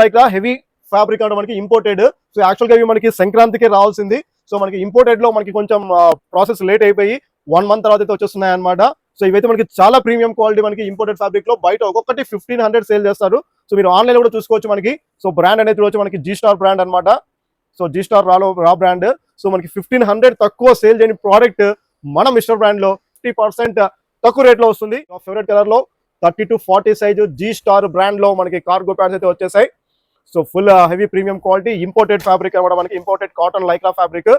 Like heavy fabric అంటే మనకి imported so యాక్చువల్గా ఇవి మనకి సంక్రాంతికి రావాల్సింది. సో మనకి ఇంపోర్టెడ్లో మనకి కొంచెం ప్రాసెస్ లేట్ అయిపోయి వన్ మంత్ తర్వాత అయితే వచ్చేస్తున్నాయి అనమాట సో ఇవైతే మనకి చాలా ప్రీమియం క్వాలిటీ మనకి ఇంపోర్టెడ్ ఫ్యాబ్రిక్లో బయట ఒక్కొక్కటి ఫిఫ్టీన్ హండ్రెడ్ సేల్ చేస్తారు. సో మీరు ఆన్లైన్ కూడా చూసుకోవచ్చు మనకి. సో బ్రాండ్ అనేది చూడవచ్చు మనకి జీ స్టార్ బ్రాండ్ అనమాట సో జీ స్టార్ రాలో రా బ్రాండ్ సో మనకి ఫిఫ్టీన్ హండ్రెడ్ తక్కువ సేల్ చేయని ప్రోడక్ట్ మన మిస్టర్ బ్రాండ్లో ఫిఫ్టీ పర్సెంట్ తక్కువ రేట్లో వస్తుంది. ఫేవరెట్ కలర్లో thirty to forty size G star బ్రాండ్లో మనకి కార్గో ప్యాంట్స్ అయితే వచ్చేసాయి. So full heavy premium quality imported fabric అనమాట మనకి imported cotton lycra fabric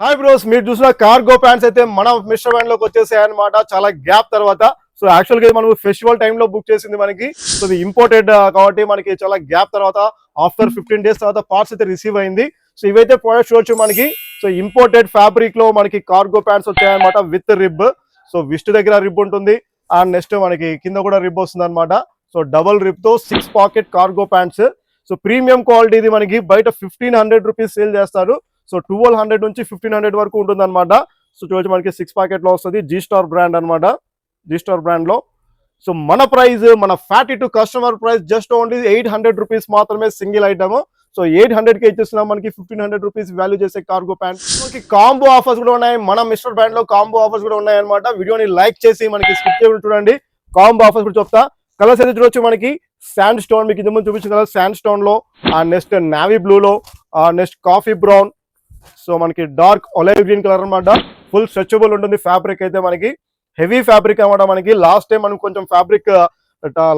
hi bros మీరు చూసిన కార్గో ప్యాంట్స్ అయితే మన మిశ్ర బ్యాండ్లోకి వచ్చేసాయి అనమాట చాలా గ్యాప్ తర్వాత. సో యాక్చువల్గా మనం ఫెస్టివల్ టైంలో బుక్ చేసింది మనకి. సో ఇది ఇంపోర్టెడ్ uh, కాబట్టి మనకి చాలా గ్యాప్ తర్వాత ఆఫ్టర్ ఫిఫ్టీన్ డేస్ తర్వాత పార్ట్స్ అయితే రిసీవ్ అయింది. సో ఇవైతే ప్రొడక్ట్స్ చూడొచ్చు మనకి. సో ఇంపోర్టెడ్ ఫ్యాబ్రిక్లో మనకి కార్గో ప్యాంట్స్ వచ్చాయన్నమాట విత్ రిబ్ సో విస్ట్ దగ్గర రిబ్ ఉంటుంది. అండ్ నెక్స్ట్ మనకి కింద కూడా రిబ్ వస్తుంది అనమాట so double రిబ్తో six pocket cargo pants so premium quality ఇది మనకి బయట ఫిఫ్టీన్ హండ్రెడ్ రూపీస్ సేల్ చేస్తారు. సో ట్వెల్వ్ హండ్రెడ్ నుంచి ఫిఫ్టీన్ హండ్రెడ్ వరకు ఉంటుంది అనమాట సో చూడొచ్చు మనకి సిక్స్ ప్యాకెట్లో వస్తుంది. జీ స్టార్ బ్రాండ్ అనమాట జీ స్టార్ బ్రాండ్లో. సో మన ప్రైస్ మన factory to customer price just only eight hundred rupees మాత్రమే సింగిల్ ఐటమ్ సో ఎయిట్ హండ్రెడ్కి ఇచ్చేస్తున్నాం మనకి ఫిఫ్టీన్ హండ్రెడ్ రూపీస్ వాల్యూ చేసే కార్గో ప్యాంట్ మనకి కాంబో ఆఫర్స్ కూడా ఉన్నాయి. మన మిస్టర్ బ్రాండ్లో కాంబో ఆఫర్స్ కూడా ఉన్నాయి అనమాట వీడియోని లైక్ చేసి మనకి స్కిప్ చేయడం చూడండి. కాంబో ఆఫర్స్ కూడా చెప్తా. కలర్స్ అయితే చూడొచ్చు మనకి. శాండ్ స్టోన్ మీకు ఇంతకుముందు చూపించిన కదా శాండ్ స్టోన్లో నెక్స్ట్ నావీ బ్లూ లో ఆ నెక్స్ట్ కాఫీ బ్రౌన్ సో మనకి డార్క్ ఒలైవ్ గ్రీన్ కలర్ అనమాట ఫుల్ స్ట్రెచబుల్ ఉంటుంది ఫ్యాబ్రిక్ అయితే మనకి. హెవీ ఫ్యాబ్రిక్ అనమాట మనకి. లాస్ట్ టైం మనం కొంచెం ఫ్యాబ్రిక్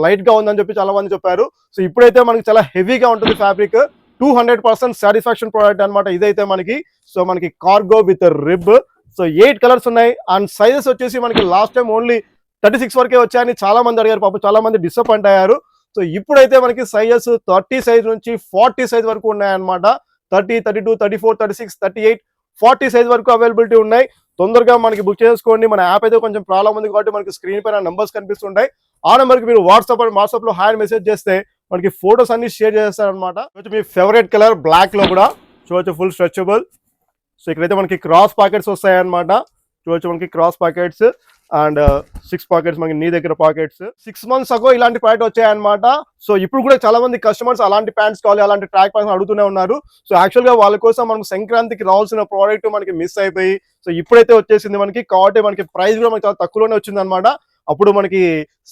లైట్గా ఉందని చెప్పి చాలా మంది చెప్పారు. సో ఇప్పుడైతే మనకి చాలా హెవీగా ఉంటుంది fabric two hundred percent satisfaction product అనమాట ఇదైతే మనకి. సో మనకి cargo with rib so eight colours ఉన్నాయి. అండ్ సైజెస్ వచ్చేసి మనకి last time only thirty six వరకే వచ్చాయని చాలా మంది అడిగారు. పాపం చాలా మంది డిసప్పాయింట్ అయ్యారు. సో ఇప్పుడైతే మనకి సైజెస్ థర్టీ సైజ్ నుంచి ఫార్టీ సైజ్ వరకు ఉన్నాయన్నమాట. Thirty thirty two thirty four thirty six thirty eight forty size వరకు అవైలబిలిటీ ఉన్నాయి. తొందరగా మనకి బుక్ చేసుకోండి. మన యాప్ అయితే కొంచెం ప్రాబ్లం ఉంది కాబట్టి మనకి స్క్రీన్ పైన నంబర్స్ కనిపిస్తుంటాయి. ఆ నెంబర్కి మీరు వాట్సాప్ వాట్సాప్లో హాయ్ మెసేజ్ చేస్తే మనకి ఫోటోస్ అన్ని షేర్ చేస్తారనమాట మీ ఫేవరెట్ కలర్ బ్లాక్లో కూడా చూడొచ్చు ఫుల్ స్ట్రెచబుల్. సో ఇక్కడైతే మనకి క్రాస్ పాకెట్స్ వస్తాయన్నమాట. చూడొచ్చు మనకి cross pockets. And uh, six pockets మనకి నీ దగ్గర పాకెట్స్ సిక్స్ మంత్స్ అగో ఇలాంటి ప్యాంట్ వచ్చాయన్నమాట. సో ఇప్పుడు కూడా చాలా మంది కస్టమర్స్ అలాంటి ప్యాంట్స్ కావాలి అలాంటి ట్రాక్ ప్యాంట్స్ అడుగుతూనే ఉన్నారు. సో యాక్చువల్గా వాళ్ళ కోసం మనం సంక్రాంతికి రావాల్సిన ప్రోడక్ట్ మనకి మిస్ అయిపోయి సో ఇప్పుడైతే వచ్చేసింది మనకి కాబట్టి మనకి ప్రైస్ కూడా మనకి చాలా తక్కువలోనే వచ్చింది అనమాట అప్పుడు మనకి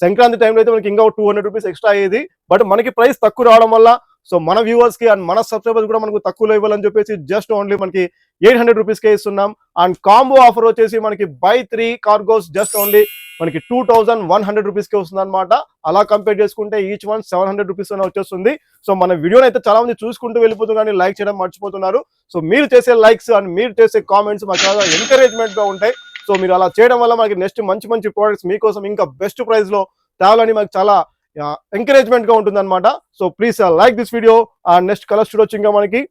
సంక్రాంతి టైంలో అయితే మనకి ఇంకా టూ హండ్రెడ్ రూపీస్ ఎక్స్ట్రా అయ్యేది. బట్ మనకి ప్రైస్ తక్కువ రావడం వల్ల సో మన వ్యూవర్స్కి అండ్ మన సబ్స్క్రైబర్స్ కూడా మనకు తక్కువలో ఇవ్వాలని చెప్పేసి జస్ట్ ఓన్లీ మనకి ఎయిట్ హండ్రెడ్ రూపీస్ కే ఇస్తున్నాం. అండ్ కాంబో ఆఫర్ వచ్చేసి మనకి buy three cargos just only మనకి టూ థౌసండ్ వన్ హండ్రెడ్ రూపీస్కి వస్తుంది అనమాట అలా కంపేర్ చేసుకుంటే each one seven hundred rupees వచ్చేస్తుంది. సో మన వీడియోని అయితే చాలా మంది చూసుకుంటూ వెళ్ళిపోతున్నారు కానీ లైక్ చేయడం మర్చిపోతున్నారు. సో మీరు చేసే లైక్స్ అండ్ మీరు చేసే కామెంట్స్ మాకు చాలా ఎంకరేజ్మెంట్గా ఉంటాయి. సో మీరు అలా చేయడం వల్ల మనకి నెక్స్ట్ మంచి మంచి ప్రోడక్ట్స్ మీకోసం ఇంకా బెస్ట్ ప్రైస్లో తేవాలని మాకు చాలా ఎంకరేజ్మెంట్గా ఉంటుంది అనమాట so please like this video ఆ నెక్స్ట్ కలర్స్ చూడొచ్చు ఇంకా మనకి.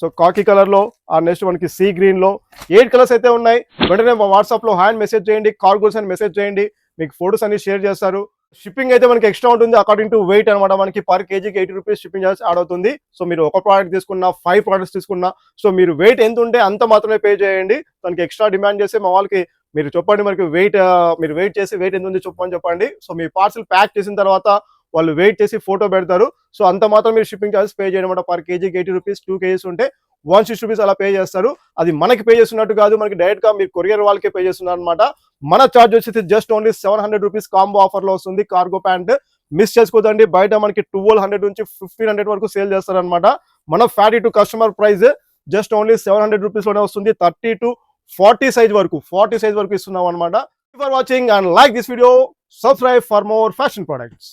సో కాకి కలర్లో ఆ నెక్స్ట్ మనకి సీ గ్రీన్లో. ఎయిట్ కలర్స్ అయితే ఉన్నాయి. వెంటనే మా వాట్సాప్లో హ్యాండ్ మెసేజ్ చేయండి కార్గోస్ అని మెసేజ్ చేయండి. మీకు ఫోటోస్ అన్ని షేర్ చేస్తారు. షిప్పింగ్ అయితే మనకి ఎక్స్ట్రా ఉంటుంది. అకార్డింగ్ టు వెయిట్ అనమాట మనకి పర్ కేజీకి eighty rupees shipping charge add అవుతుంది. సో మీరు ఒక ప్రోడక్ట్ తీసుకున్నా ఫైవ్ ప్రోడక్ట్స్ తీసుకున్నా సో మీరు వెయిట్ ఎంత ఉంటే అంత మాత్రమే పే చేయండి. దానికి ఎక్స్ట్రా డిమాండ్ చేస్తే మా వాళ్ళకి మీరు చెప్పండి మనకి వెయిట్ మీరు వెయిట్ చేసి వెయిట్ ఎంత ఉంది చెప్పమని చెప్పండి. సో మీ పార్సల్ ప్యాక్ చేసిన తర్వాత వాళ్ళు వెయిట్ చేసి ఫోటో పెడతారు. సో అంత మాత్రం మీరు షిప్పింగ్ ఛార్జెస్ పే చేయడం పర్ కేజీకి ఎయిటీ రూపీస్ టూ కేజీస్ ఉంటే వన్ సిక్స్ రూపీస్ అలా పే చేస్తారు. అది మనకి పే చేస్తున్నట్టు కాదు. మనకి డైరెక్ట్గా మీరు కొరియర్ వాళ్ళకే పే చేస్తున్నారు అనమాట మన చార్జ్ వచ్చేసి just only seven hundred rupees combo ఆఫర్లో వస్తుంది. కార్గో ప్యాంట్ మిస్ చేసుకోదండి. బయట మనకి ట్వెల్వ్ హండ్రెడ్ నుంచి ఫిఫ్టీన్ హండ్రెడ్ వరకు సేల్ చేస్తారనమాట మన factory to customer price just only seven hundred రూపీస్లోనే వస్తుంది. థర్టీ టు ఫార్టీ సైజ్ వరకు ఫార్టీ సైజ్ వరకు ఇస్తున్నాం అనమాట for watching and like this video subscribe for more fashion products